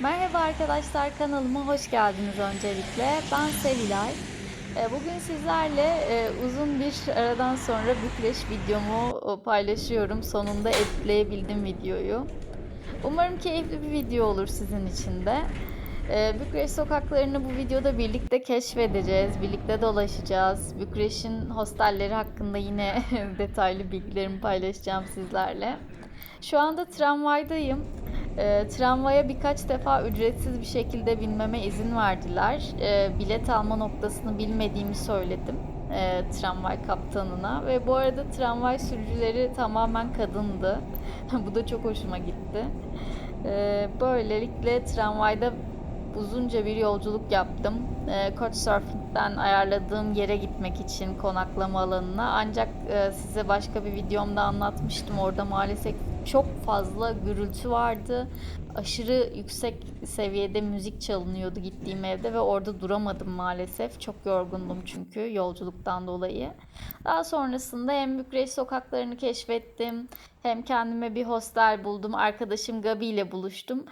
Merhaba arkadaşlar kanalıma hoş geldiniz öncelikle. Ben Sevilay. Ee, Bugün sizlerle e, uzun bir aradan sonra Bükreş videomu e, paylaşıyorum. Sonunda editleyebildim videoyu. Umarım keyifli bir video olur sizin için de. Ee, Bükreş sokaklarını bu videoda birlikte keşfedeceğiz, birlikte dolaşacağız. Bükreş'in hostelleri hakkında yine detaylı bilgilerimi paylaşacağım sizlerle. Şu anda tramvaydayım. E, tramvaya birkaç defa ücretsiz bir şekilde binmeme izin verdiler. E, bilet alma noktasını bilmediğimi söyledim e, tramvay kaptanına ve bu arada tramvay sürücüleri tamamen kadındı. bu da çok hoşuma gitti. E, böylelikle tramvayda uzunca bir yolculuk yaptım. E, Couchsurfing'den ayarladığım yere gitmek için konaklama alanına. Ancak e, size başka bir videomda anlatmıştım. Orada maalesef çok fazla gürültü vardı. Aşırı yüksek seviyede müzik çalınıyordu gittiğim evde ve orada duramadım maalesef. Çok yorgundum çünkü yolculuktan dolayı. Daha sonrasında hem Bükreş sokaklarını keşfettim hem kendime bir hostel buldum. Arkadaşım Gabi ile buluştum.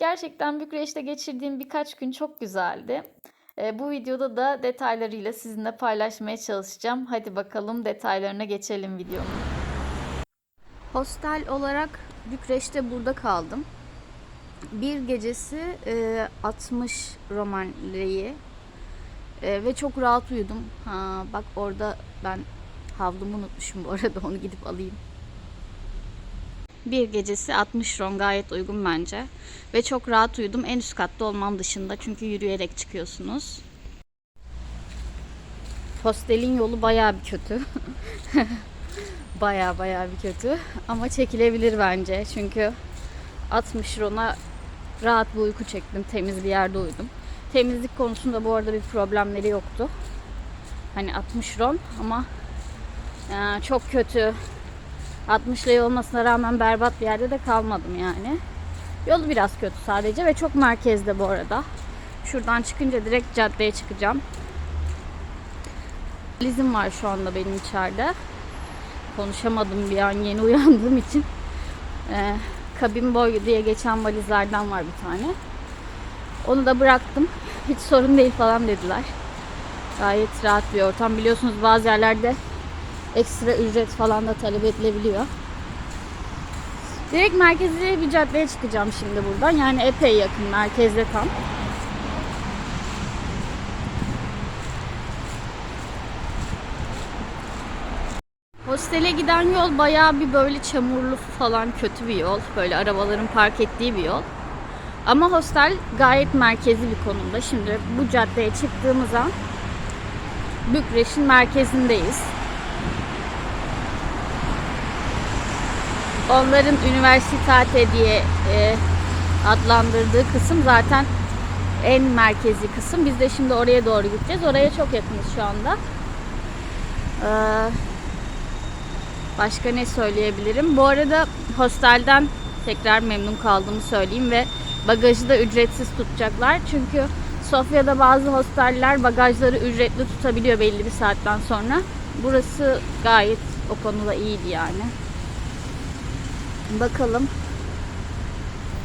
Gerçekten Bükreş'te geçirdiğim birkaç gün çok güzeldi. E, bu videoda da detaylarıyla sizinle paylaşmaya çalışacağım. Hadi bakalım detaylarına geçelim videonun. Hostel olarak Bükreş'te burada kaldım. Bir gecesi e, 60 Roman lirayı ve çok rahat uyudum. Ha, bak orada ben havlumu unutmuşum bu arada onu gidip alayım. Bir gecesi 60 ron gayet uygun bence. Ve çok rahat uyudum. En üst katta olmam dışında çünkü yürüyerek çıkıyorsunuz. Hostelin yolu bayağı bir kötü. bayağı bayağı bir kötü. Ama çekilebilir bence. Çünkü 60 rona rahat bir uyku çektim. Temiz bir yerde uyudum. Temizlik konusunda bu arada bir problemleri yoktu. Hani 60 ron ama e, çok kötü 60 lira olmasına rağmen berbat bir yerde de kalmadım yani. Yolu biraz kötü sadece ve çok merkezde bu arada. Şuradan çıkınca direkt caddeye çıkacağım. Valizim var şu anda benim içeride. Konuşamadım bir an yeni uyandığım için. Ee, kabin boy diye geçen valizlerden var bir tane. Onu da bıraktım. Hiç sorun değil falan dediler. Gayet rahat bir ortam. Biliyorsunuz bazı yerlerde ekstra ücret falan da talep edilebiliyor. Direkt merkezi bir caddeye çıkacağım şimdi buradan. Yani epey yakın merkezde tam. Hostele giden yol bayağı bir böyle çamurlu falan kötü bir yol. Böyle arabaların park ettiği bir yol. Ama hostel gayet merkezi bir konumda. Şimdi bu caddeye çıktığımız an Bükreş'in merkezindeyiz. Onların Universitate diye e, adlandırdığı kısım zaten en merkezi kısım. Biz de şimdi oraya doğru gideceğiz. Oraya çok yakınız şu anda. Ee, başka ne söyleyebilirim? Bu arada hostelden tekrar memnun kaldığımı söyleyeyim ve bagajı da ücretsiz tutacaklar. Çünkü Sofya'da bazı hosteller bagajları ücretli tutabiliyor belli bir saatten sonra. Burası gayet o konuda iyiydi yani. Bakalım.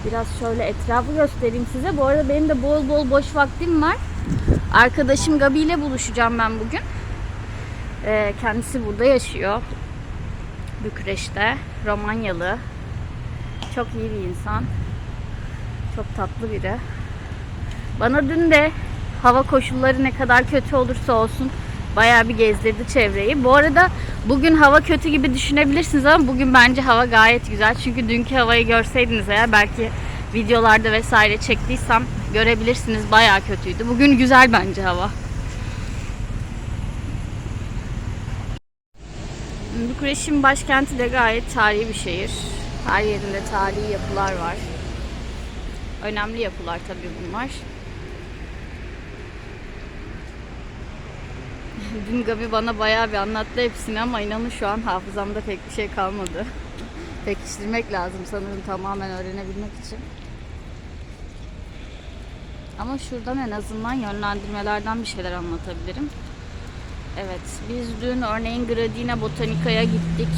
Biraz şöyle etrafı göstereyim size. Bu arada benim de bol bol boş vaktim var. Arkadaşım Gabi ile buluşacağım ben bugün. Ee, kendisi burada yaşıyor. Bükreş'te. Romanyalı. Çok iyi bir insan. Çok tatlı biri. Bana dün de hava koşulları ne kadar kötü olursa olsun bayağı bir gezdirdi çevreyi. Bu arada bugün hava kötü gibi düşünebilirsiniz ama bugün bence hava gayet güzel. Çünkü dünkü havayı görseydiniz eğer belki videolarda vesaire çektiysem görebilirsiniz bayağı kötüydü. Bugün güzel bence hava. Bükreş'in başkenti de gayet tarihi bir şehir. Her yerinde tarihi yapılar var. Önemli yapılar tabii bunlar. Dün Gabi bana bayağı bir anlattı hepsini ama inanın şu an hafızamda pek bir şey kalmadı. Pekiştirmek lazım sanırım tamamen öğrenebilmek için. Ama şuradan en azından yönlendirmelerden bir şeyler anlatabilirim. Evet, biz dün örneğin Gradina Botanica'ya gittik.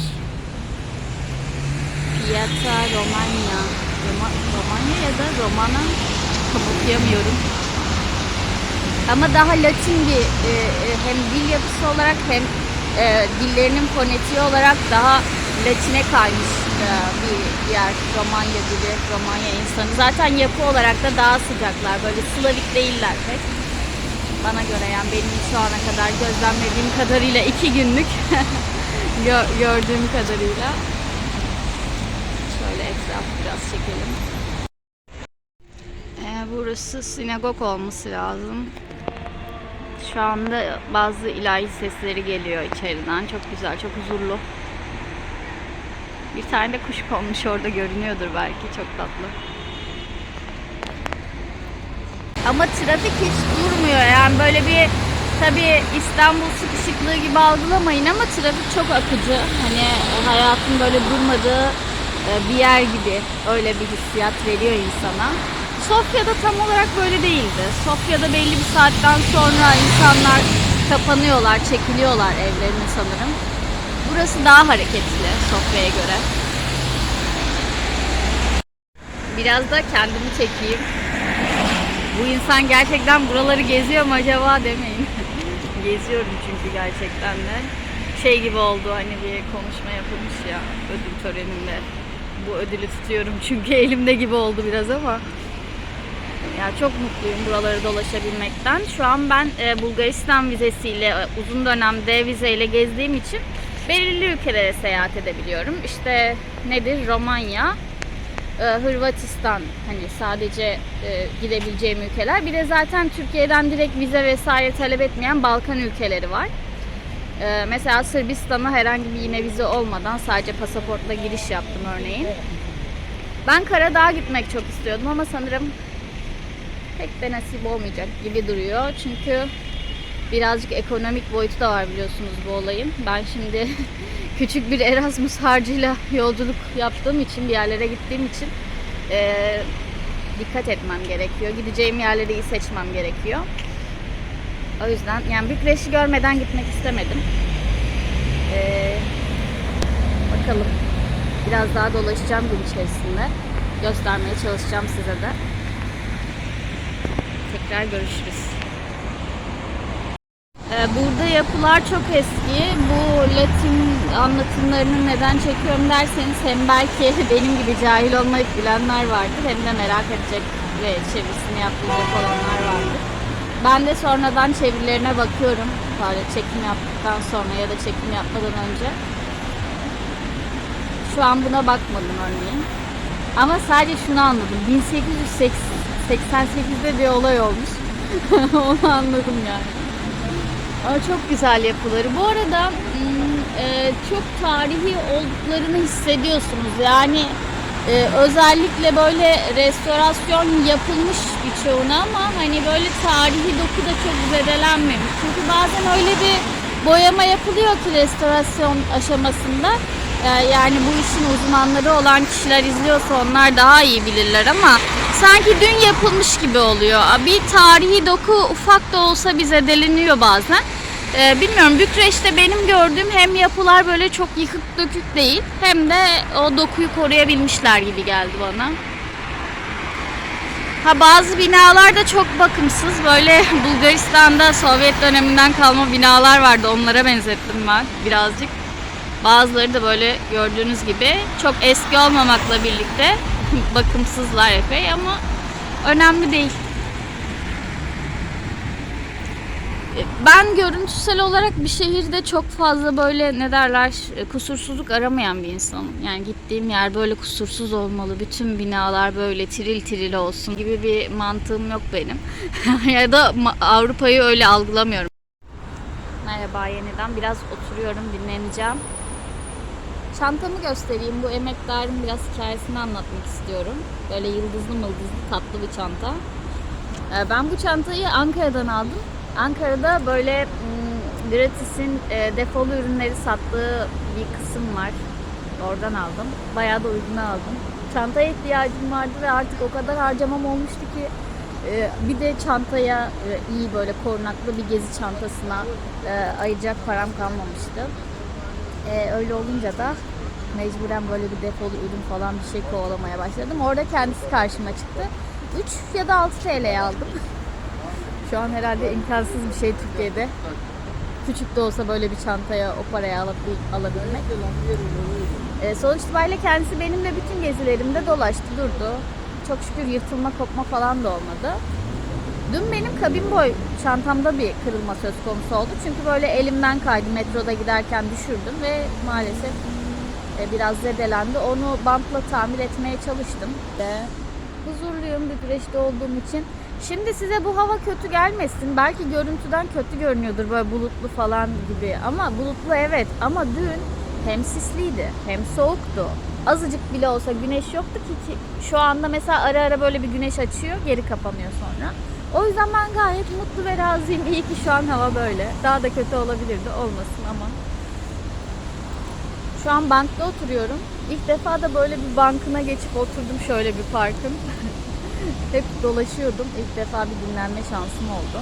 Piazza Romagna. Roma, Romanya ya da Romana tam okuyamıyorum. Ama daha Latin bir e, e, hem dil yapısı olarak hem e, dillerinin fonetiği olarak daha Latine kaymış e, bir yer Romanya dili, Romanya insanı. Zaten yapı olarak da daha sıcaklar. Böyle Slavik değiller pek. Bana göre yani benim şu ana kadar gözlemlediğim kadarıyla iki günlük gö- gördüğüm kadarıyla. Şöyle etrafı biraz çekelim. Ee, burası sinagog olması lazım. Şu anda bazı ilahi sesleri geliyor içeriden. Çok güzel, çok huzurlu. Bir tane de kuş konmuş orada görünüyordur belki. Çok tatlı. Ama trafik hiç durmuyor. Yani böyle bir tabi İstanbul sıkışıklığı gibi algılamayın ama trafik çok akıcı. Hani hayatın böyle durmadığı e, bir yer gibi öyle bir hissiyat veriyor insana. Sofya'da tam olarak böyle değildi. Sofya'da belli bir saatten sonra insanlar kapanıyorlar, çekiliyorlar evlerine sanırım. Burası daha hareketli Sofya'ya göre. Biraz da kendimi çekeyim. Bu insan gerçekten buraları geziyor mu acaba demeyin. Geziyorum çünkü gerçekten de. Şey gibi oldu hani bir konuşma yapılmış ya ödül töreninde. Bu ödülü tutuyorum çünkü elimde gibi oldu biraz ama. Ya çok mutluyum buraları dolaşabilmekten. Şu an ben e, Bulgaristan vizesiyle e, uzun dönem D vizeyle gezdiğim için belirli ülkelere seyahat edebiliyorum. İşte nedir? Romanya, e, Hırvatistan hani sadece e, gidebileceğim ülkeler. Bir de zaten Türkiye'den direkt vize vesaire talep etmeyen Balkan ülkeleri var. E, mesela Sırbistan'a herhangi bir yine vize olmadan sadece pasaportla giriş yaptım örneğin. Ben Karadağ'a gitmek çok istiyordum ama sanırım pek de nasip olmayacak gibi duruyor. Çünkü birazcık ekonomik boyutu da var biliyorsunuz bu olayın. Ben şimdi küçük bir Erasmus harcıyla yolculuk yaptığım için, bir yerlere gittiğim için eee, dikkat etmem gerekiyor. Gideceğim yerleri iyi seçmem gerekiyor. O yüzden yani Bükreş'i görmeden gitmek istemedim. Eee, bakalım. Biraz daha dolaşacağım gün içerisinde. Göstermeye çalışacağım size de. Tekrar görüşürüz. Ee, Burada yapılar çok eski. Bu Latin anlatımlarını neden çekiyorum derseniz hem belki benim gibi cahil olmayıp bilenler vardır hem de merak edecek ve çevirisini yaptıracak olanlar vardır. Ben de sonradan çevirilerine bakıyorum. Böyle çekim yaptıktan sonra ya da çekim yapmadan önce. Şu an buna bakmadım örneğin. Ama sadece şunu anladım. 1888'de bir olay olmuş. Onu anladım yani. Ama çok güzel yapıları. Bu arada hmm, e, çok tarihi olduklarını hissediyorsunuz. Yani e, özellikle böyle restorasyon yapılmış birçoğuna ama hani böyle tarihi doku da çok zedelenmemiş. Çünkü bazen öyle bir boyama yapılıyor ki restorasyon aşamasında. E, yani bu işin uzmanları olan kişiler izliyorsa onlar daha iyi bilirler ama sanki dün yapılmış gibi oluyor. Bir tarihi doku ufak da olsa bir zedeleniyor bazen. Ee, bilmiyorum Bükreş'te benim gördüğüm hem yapılar böyle çok yıkık dökük değil hem de o dokuyu koruyabilmişler gibi geldi bana. Ha bazı binalar da çok bakımsız. Böyle Bulgaristan'da Sovyet döneminden kalma binalar vardı. Onlara benzettim ben birazcık. Bazıları da böyle gördüğünüz gibi çok eski olmamakla birlikte bakımsızlar epey ama önemli değil. Ben görüntüsel olarak bir şehirde çok fazla böyle ne derler kusursuzluk aramayan bir insanım. Yani gittiğim yer böyle kusursuz olmalı, bütün binalar böyle tiril tiril olsun gibi bir mantığım yok benim. ya da Avrupa'yı öyle algılamıyorum. Merhaba yeniden biraz oturuyorum dinleneceğim. Çantamı göstereyim. Bu emektarın biraz hikayesini anlatmak istiyorum. Böyle yıldızlı mıldızlı tatlı bir çanta. Ee, Ben bu çantayı Ankara'dan aldım. Ankara'da böyle mm, Gratis'in e, defolu ürünleri sattığı bir kısım var. Oradan aldım. Bayağı da uyguna aldım. Çantaya ihtiyacım vardı ve artık o kadar harcamam olmuştu ki e, bir de çantaya e, iyi böyle korunaklı bir gezi çantasına ayıracak param kalmamıştı. E, öyle olunca da mecburen böyle bir defolu ürün falan bir şey kovalamaya başladım. Orada kendisi karşıma çıktı. 3 ya da 6 TL'ye aldım. Şu an herhalde imkansız bir şey Türkiye'de. Küçük de olsa böyle bir çantaya o parayı alabil- alabilmek. E, sonuç itibariyle kendisi benimle bütün gezilerimde dolaştı durdu. Çok şükür yırtılma kopma falan da olmadı. Dün benim kabin boy çantamda bir kırılma söz konusu oldu. Çünkü böyle elimden kaydı metroda giderken düşürdüm ve maalesef e, biraz zedelendi. Onu bantla tamir etmeye çalıştım. Ve huzurluyum bir güreşte olduğum için. Şimdi size bu hava kötü gelmesin. Belki görüntüden kötü görünüyordur böyle bulutlu falan gibi. Ama bulutlu evet ama dün hem sisliydi hem soğuktu. Azıcık bile olsa güneş yoktu ki, ki şu anda mesela ara ara böyle bir güneş açıyor geri kapanıyor sonra. O yüzden ben gayet mutlu ve razıyım. İyi ki şu an hava böyle. Daha da kötü olabilirdi olmasın ama. Şu an bankta oturuyorum. İlk defa da böyle bir bankına geçip oturdum şöyle bir parkın. Hep dolaşıyordum. İlk defa bir dinlenme şansım oldu.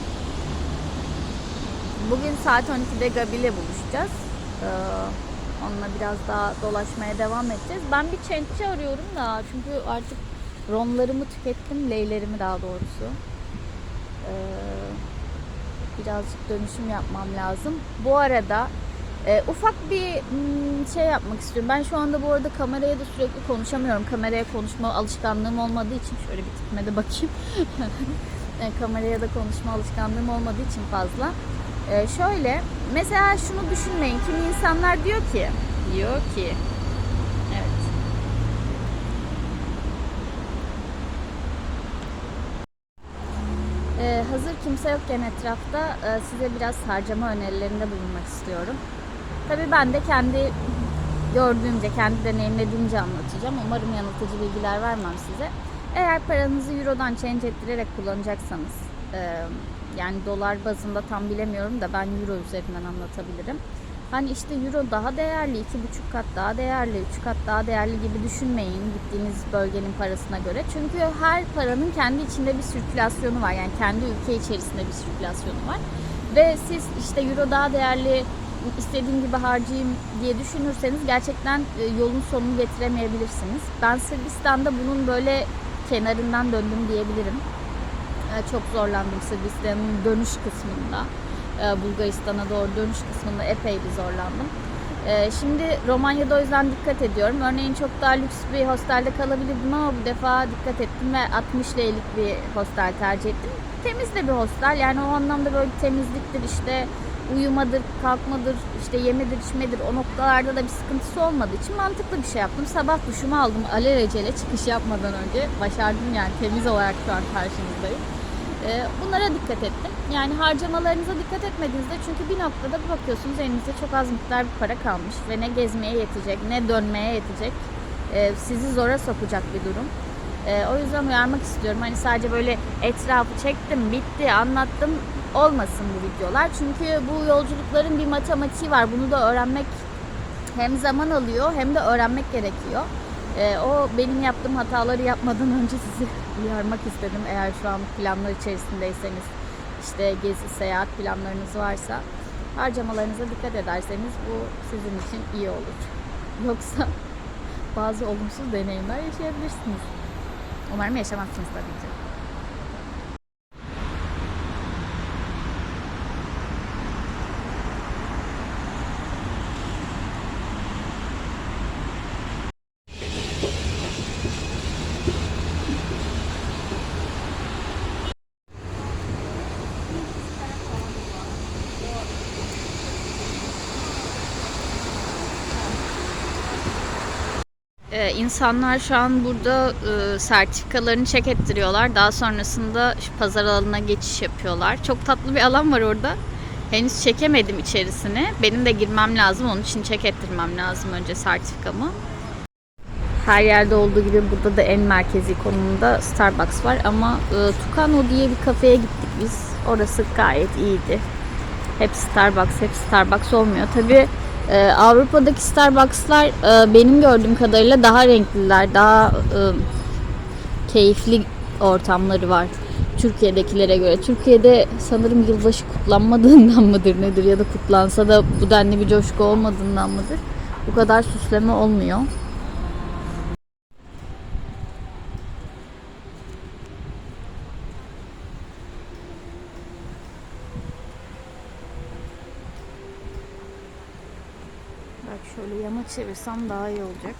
Bugün saat 12'de Gabi ile buluşacağız. Ee, onunla biraz daha dolaşmaya devam edeceğiz. Ben bir çentçi arıyorum da çünkü artık ronlarımı tükettim, leylerimi daha doğrusu. Ee, birazcık dönüşüm yapmam lazım. Bu arada e, ufak bir hmm, şey yapmak istiyorum. Ben şu anda bu arada kameraya da sürekli konuşamıyorum. Kameraya konuşma alışkanlığım olmadığı için şöyle bir tipime de bakayım. E, kameraya da konuşma alışkanlığım olmadığı için fazla. E, şöyle mesela şunu düşünmeyin. Kimi insanlar diyor ki diyor ki evet Ee, hazır kimse yokken etrafta e, size biraz harcama önerilerinde bulunmak istiyorum. Tabii ben de kendi gördüğümce, kendi deneyimlediğimce anlatacağım. Umarım yanıltıcı bilgiler vermem size. Eğer paranızı Euro'dan change ettirerek kullanacaksanız, e, yani dolar bazında tam bilemiyorum da ben Euro üzerinden anlatabilirim. Hani işte Euro daha değerli, iki buçuk kat daha değerli, üç kat daha değerli gibi düşünmeyin gittiğiniz bölgenin parasına göre. Çünkü her paranın kendi içinde bir sirkülasyonu var. Yani kendi ülke içerisinde bir sirkülasyonu var. Ve siz işte Euro daha değerli, istediğim gibi harcayayım diye düşünürseniz gerçekten e, yolun sonunu getiremeyebilirsiniz. Ben Sırbistan'da bunun böyle kenarından döndüm diyebilirim. E, Çok zorlandım Sırbistan'ın dönüş kısmında. E, Bulgaristan'a doğru dönüş kısmında epey bir zorlandım. E, Şimdi Romanya'da o yüzden dikkat ediyorum. Örneğin çok daha lüks bir hostelde kalabilirdim ama bu defa dikkat ettim ve 60 leylik bir hostel tercih ettim. Temiz de bir hostel yani o anlamda böyle temizliktir işte uyumadır, kalkmadır, işte yemedir, içmedir o noktalarda da bir sıkıntısı olmadığı için mantıklı bir şey yaptım. Sabah duşumu aldım alelacele çıkış yapmadan önce. Başardım yani temiz olarak şu an karşınızdayım. Ee, Bunlara dikkat ettim. Yani harcamalarınıza dikkat etmediğinizde çünkü bir noktada bir bakıyorsunuz elinizde çok az miktar bir para kalmış ve ne gezmeye yetecek ne dönmeye yetecek. Ee, Sizi zora sokacak bir durum. Ee, o yüzden uyarmak istiyorum. Hani sadece böyle etrafı çektim, bitti, anlattım olmasın bu videolar. Çünkü bu yolculukların bir matematiği var. Bunu da öğrenmek hem zaman alıyor hem de öğrenmek gerekiyor. O benim yaptığım hataları yapmadan önce sizi uyarmak istedim. Eğer şu an planlar içerisindeyseniz işte gezi, seyahat planlarınız varsa harcamalarınıza dikkat ederseniz bu sizin için iyi olur. Yoksa bazı olumsuz deneyimler yaşayabilirsiniz. Umarım yaşamazsınız tabii ki. Ee, insanlar şu an burada e, sertifikalarını çek ettiriyorlar. Daha sonrasında şu pazar alanına geçiş yapıyorlar. Çok tatlı bir alan var orada. Henüz çekemedim içerisini. Benim de girmem lazım. Onun için çek ettirmem lazım önce sertifikamı. Her yerde olduğu gibi burada da en merkezi konumunda Starbucks var ama e, Tucano diye bir kafeye gittik biz. Orası gayet iyiydi. Hep Starbucks, hep Starbucks olmuyor. Tabii e, Avrupa'daki Starbucks'lar e, benim gördüğüm kadarıyla daha renkliler, daha e, keyifli ortamları var Türkiye'dekilere göre. Türkiye'de sanırım yılbaşı kutlanmadığından mıdır nedir ya da kutlansa da bu denli bir coşku olmadığından mıdır? Bu kadar süsleme olmuyor. Belki şöyle yana çevirsem daha iyi olacak.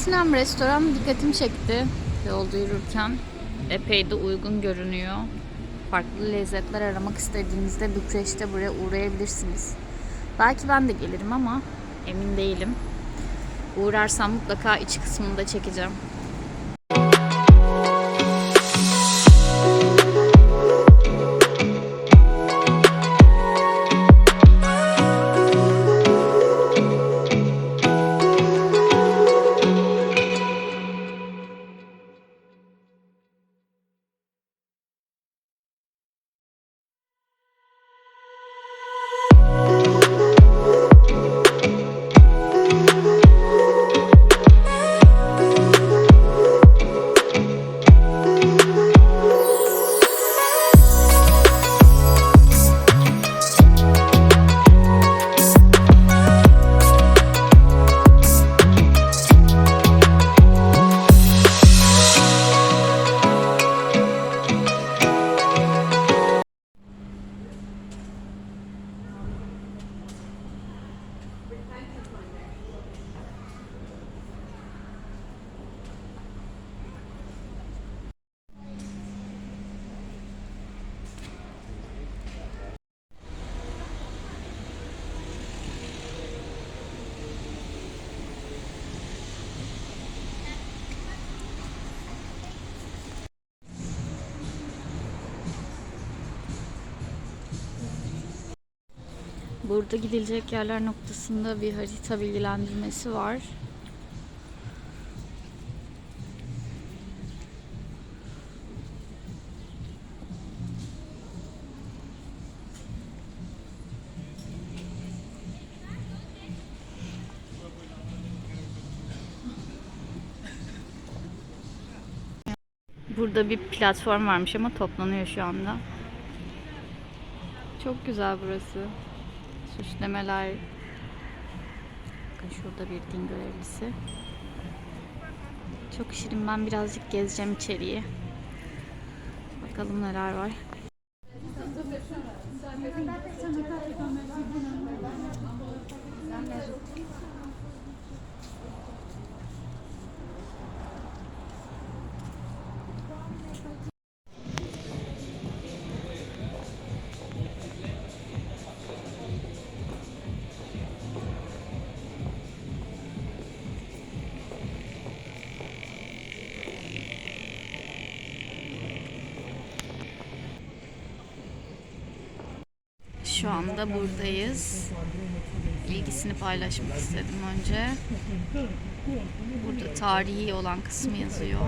Vietnam restoran dikkatimi çekti yolda yürürken. Epey de uygun görünüyor. Farklı lezzetler aramak istediğinizde Bükreş'te buraya uğrayabilirsiniz. Belki ben de gelirim ama emin değilim. Uğrarsam mutlaka iç kısmını da çekeceğim. Burada gidilecek yerler noktasında bir harita bilgilendirmesi var. Burada bir platform varmış ama toplanıyor şu anda. Çok güzel burası. Süslemeler. Bakın şurada bir din görevlisi. Çok şirin. Ben birazcık gezeceğim içeriği. Bakalım neler var. Şu anda buradayız. Bilgisini paylaşmak istedim önce. Burada tarihi olan kısmı yazıyor.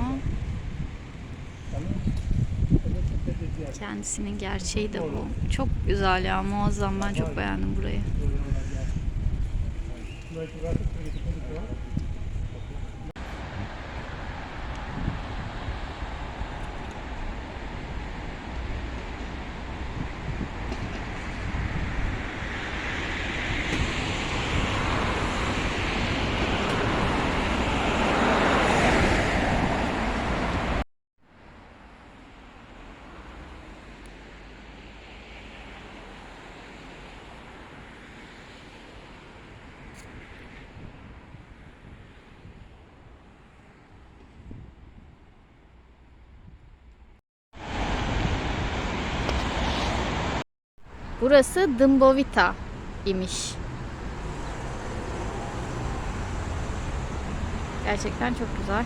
Kendisinin gerçeği de bu. Çok güzel ya muazzam ben çok beğendim burayı. Burası Dımbovita imiş. Gerçekten çok güzel.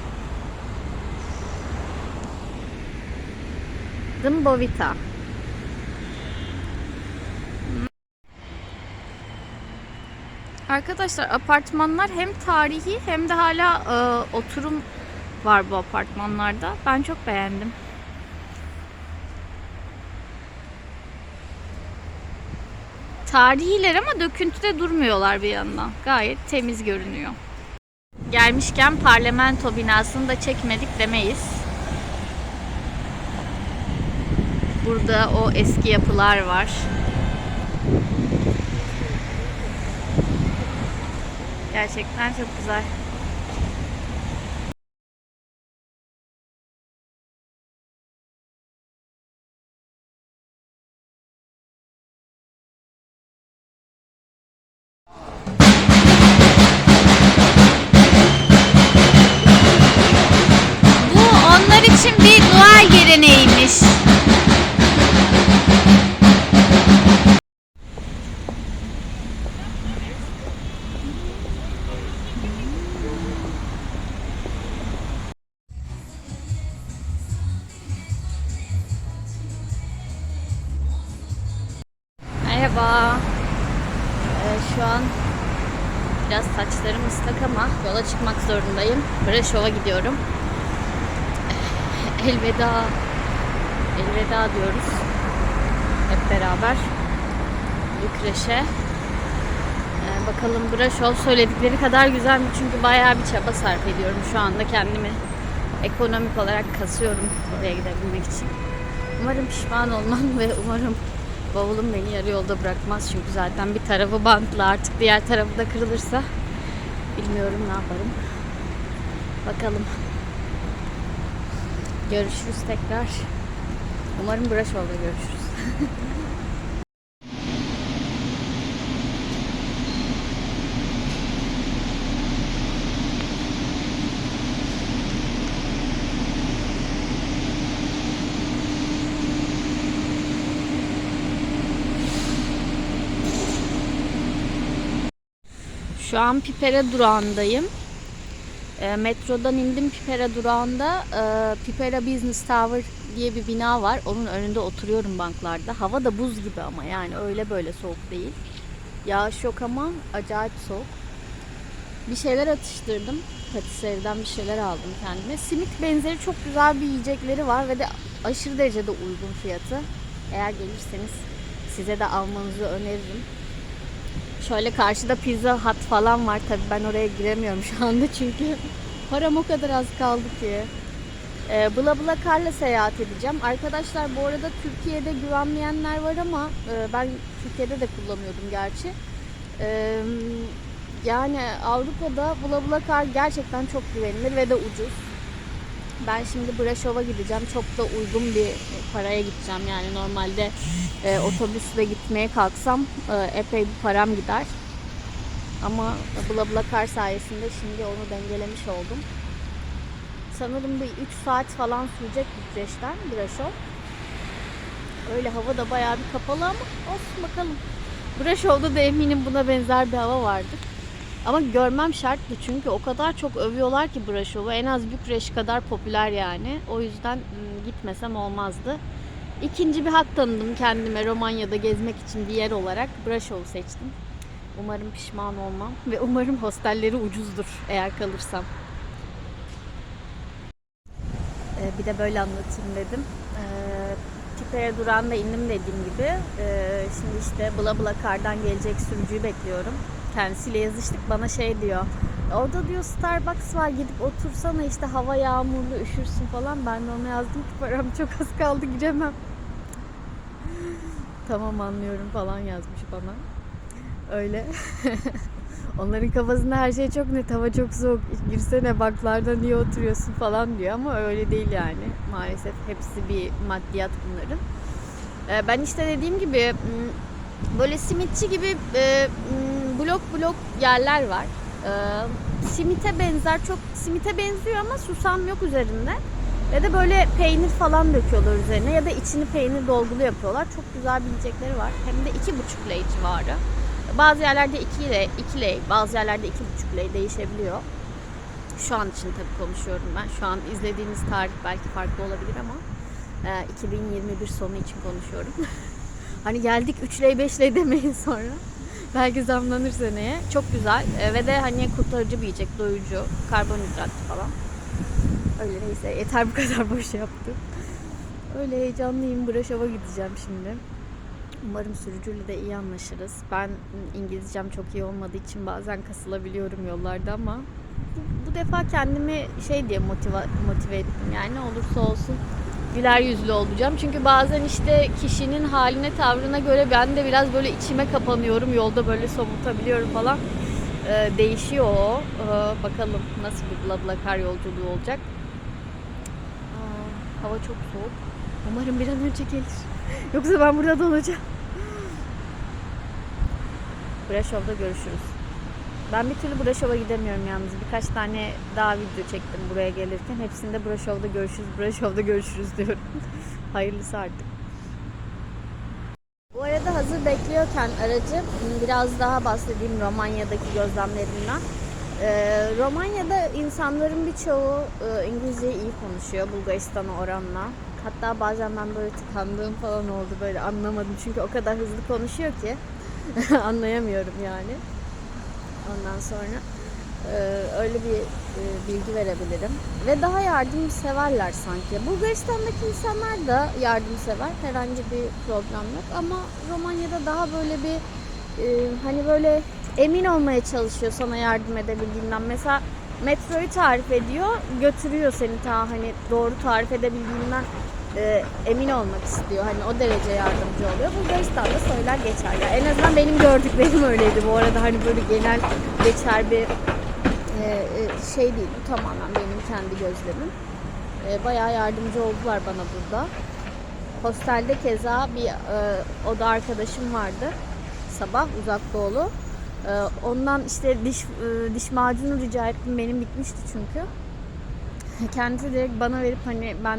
Dımbovita. Arkadaşlar apartmanlar hem tarihi hem de hala e, oturum var bu apartmanlarda. Ben çok beğendim. Tarihiler ama döküntüde durmuyorlar bir yandan. Gayet temiz görünüyor. Gelmişken parlamento binasını da çekmedik demeyiz. Burada o eski yapılar var. Gerçekten çok güzel. Breşov'a gidiyorum. Elveda. Elveda diyoruz. Hep beraber. Bükreş'e. Ee, bakalım Breşov söyledikleri kadar güzel mi? Çünkü bayağı bir çaba sarf ediyorum şu anda kendimi. Ekonomik olarak kasıyorum oraya gidebilmek için. Umarım pişman olmam ve umarım bavulum beni yarı yolda bırakmaz. Çünkü zaten bir tarafı bantlı artık diğer tarafı da kırılırsa bilmiyorum ne yaparım. Bakalım. Görüşürüz tekrar. Umarım Braşov'da görüşürüz. Şu an Pipera durağındayım. E, metrodan indim Pipera durağında. E, Pipera Business Tower diye bir bina var. Onun önünde oturuyorum banklarda. Hava da buz gibi ama yani öyle böyle soğuk değil. Yağış yok ama acayip soğuk. Bir şeyler atıştırdım. Patisseriden bir şeyler aldım kendime. Simit benzeri çok güzel bir yiyecekleri var ve de aşırı derecede uygun fiyatı. Eğer gelirseniz size de almanızı öneririm. Şöyle karşıda Pizza Hut falan var. Tabii ben oraya giremiyorum şu anda çünkü param o kadar az kaldı ki. Ee, Bla Bla Car'la seyahat edeceğim. Arkadaşlar bu arada Türkiye'de güvenmeyenler var ama e, ben Türkiye'de de kullanıyordum gerçi. Ee, yani Avrupa'da Bla Bla Car gerçekten çok güvenilir ve de ucuz. Ben şimdi Braşov'a gideceğim. Çok da uygun bir paraya gideceğim. Yani normalde e, otobüsle gitmeye kalksam e, epey bir param gider. Ama BlaBlaCar sayesinde şimdi onu dengelemiş oldum. Sanırım bir 3 saat falan sürecek Bükreş'ten Braşov. Öyle hava da bayağı bir kapalı ama olsun bakalım. Braşov'da da eminim buna benzer bir hava vardır. Ama görmem şarttı çünkü o kadar çok övüyorlar ki Braşov'u. En az Bükreş kadar popüler yani. O yüzden gitmesem olmazdı. İkinci bir hak tanıdım kendime Romanya'da gezmek için bir yer olarak. Braşov'u seçtim. Umarım pişman olmam ve umarım hostelleri ucuzdur eğer kalırsam. Ee, bir de böyle anlatayım dedim. Ee, Tipere durağında indim dediğim gibi. Ee, şimdi işte Bla Bla Car'dan gelecek sürücüyü bekliyorum. Kendisiyle yazıştık bana şey diyor. Orada diyor Starbucks var gidip otursana işte hava yağmurlu üşürsün falan. Ben de ona yazdım ki param çok az kaldı giremem. tamam anlıyorum falan yazmış bana. Öyle. Onların kafasında her şey çok net, hava çok soğuk. Girsene baklarda niye oturuyorsun falan diyor ama öyle değil yani. Maalesef hepsi bir maddiyat bunların. Ee, Ben işte dediğim gibi m, böyle simitçi gibi e, m, blok blok yerler var. Ee, Simite benzer, çok simite benziyor ama susam yok üzerinde. Ve de böyle peynir falan döküyorlar üzerine ya da içini peynir dolgulu yapıyorlar. Çok güzel bir yiyecekleri var. Hem de iki buçuk lei civarı. Bazı yerlerde 2 lei, 2 lei, bazı yerlerde iki buçuk lei değişebiliyor. Şu an için tabii konuşuyorum ben. Şu an izlediğiniz tarih belki farklı olabilir ama e, 2021 sonu için konuşuyorum. hani geldik 3 lei 5 lei demeyin sonra. Belki zamlanır seneye. Çok güzel E, ve de hani kurtarıcı bir yiyecek, doyucu, karbonhidrat falan. Öyle neyse yeter bu kadar boş yaptım. Öyle heyecanlıyım. Braşov'a gideceğim şimdi. Umarım sürücüyle de iyi anlaşırız. Ben İngilizcem çok iyi olmadığı için bazen kasılabiliyorum yollarda ama bu, bu defa kendimi şey diye motive, motive ettim. Yani olursa olsun güler yüzlü olacağım. Çünkü bazen işte kişinin haline tavrına göre ben de biraz böyle içime kapanıyorum. Yolda böyle somurtabiliyorum falan. Ee, değişiyor o. Ee, bakalım nasıl bir BlaBlaCar yolculuğu olacak. Aa, hava çok soğuk. Umarım bir an önce gelir. Yoksa ben burada donacağım. Braşov'da görüşürüz. Ben bir türlü Braşov'a gidemiyorum yalnız. Birkaç tane daha video çektim buraya gelirken. Hepsinde Braşov'da görüşürüz, Braşov'da görüşürüz diyorum. Hayırlısı artık. Bu arada hazır bekliyorken aracı biraz daha bahsedeyim Romanya'daki gözlemlerimden. Ee, Romanya'da insanların birçoğu e, İngilizceyi iyi konuşuyor Bulgaristan'a oranla. Hatta bazen ben böyle tıkandığım falan oldu böyle anlamadım çünkü o kadar hızlı konuşuyor ki anlayamıyorum yani. Ondan sonra e, öyle bir e, bilgi verebilirim. Ve daha yardımseverler sanki. Bulgaristan'daki insanlar da yardımsever. Herhangi bir problem yok. Ama Romanya'da daha böyle bir e, hani böyle emin olmaya çalışıyor sana yardım edebildiğinden. Mesela metroyu tarif ediyor, götürüyor seni ta hani doğru tarif edebildiğinden e, emin olmak istiyor. Hani o derece yardımcı oluyor. Bulgaristan'da söyler geçer. Ya en azından benim gördüklerim öyleydi. Bu arada hani böyle genel geçer bir e, e, şey değil. Bu tamamen benim kendi gözlemim. E, bayağı yardımcı oldular bana burada. Hostelde keza bir e, oda arkadaşım vardı. Sabah uzak doğulu. E, ondan işte diş e, diş macunu rica ettim. Benim bitmişti çünkü. Kendisi direkt bana verip hani ben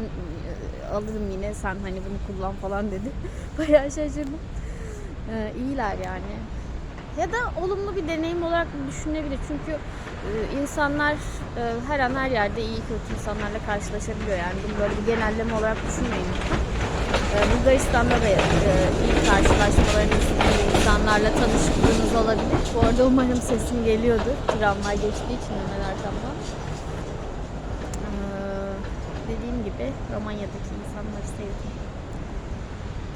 alırım yine sen hani bunu kullan falan dedi. Bayağı şaşırdım. E, iyiler yani. Ya da olumlu bir deneyim olarak düşünebilir. Çünkü e, insanlar e, her an her yerde iyi kötü insanlarla karşılaşabiliyor. Yani bunu böyle bir genelleme olarak düşünmeyin lütfen. E, Bulgaristan'da da e, iyi karşılaşmalarınız, iyi insanlarla tanışıklığınız olabilir. Bu arada umarım sesim geliyordur. Tramvay geçtiği için hemen arkamdan. E, dediğim gibi Romanya'daki insanları sevdim.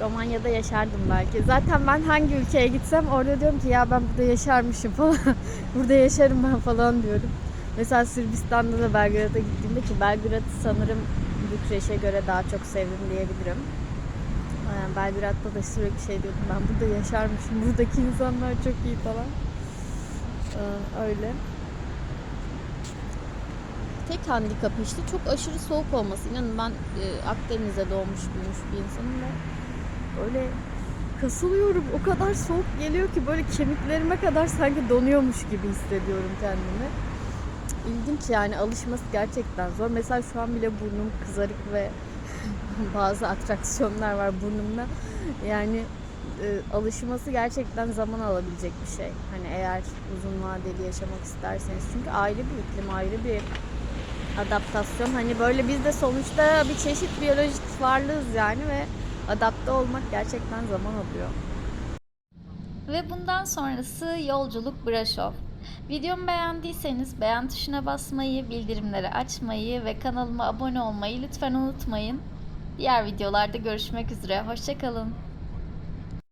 Romanya'da yaşardım belki. Zaten ben hangi ülkeye gitsem orada diyorum ki ya ben burada yaşarmışım falan. burada yaşarım ben falan diyorum. Mesela Sırbistan'da da Belgrad'a gittiğimde ki Belgrad'ı sanırım Bükreş'e göre daha çok sevdim diyebilirim. Yani Belgrad'da da sürekli şey diyordum ben burada yaşarmışım. Buradaki insanlar çok iyi falan. Ee, öyle. Tek handikapı işte çok aşırı soğuk olması. İnanın ben e, Akdeniz'de doğmuş büyümüş bir insanım ve öyle kasılıyorum. O kadar soğuk geliyor ki böyle kemiklerime kadar sanki donuyormuş gibi hissediyorum kendimi. İlginç yani alışması gerçekten zor. Mesela şu an bile burnum kızarık ve bazı atraksiyonlar var burnumda. Yani e, alışması gerçekten zaman alabilecek bir şey. Hani eğer uzun vadeli yaşamak isterseniz. Çünkü ayrı bir iklim, ayrı bir adaptasyon. Hani böyle biz de sonuçta bir çeşit biyolojik varlığız yani ve adapte olmak gerçekten zaman alıyor. Ve bundan sonrası yolculuk Braşov. Videomu beğendiyseniz beğen tuşuna basmayı, bildirimleri açmayı ve kanalıma abone olmayı lütfen unutmayın. Diğer videolarda görüşmek üzere. Hoşçakalın.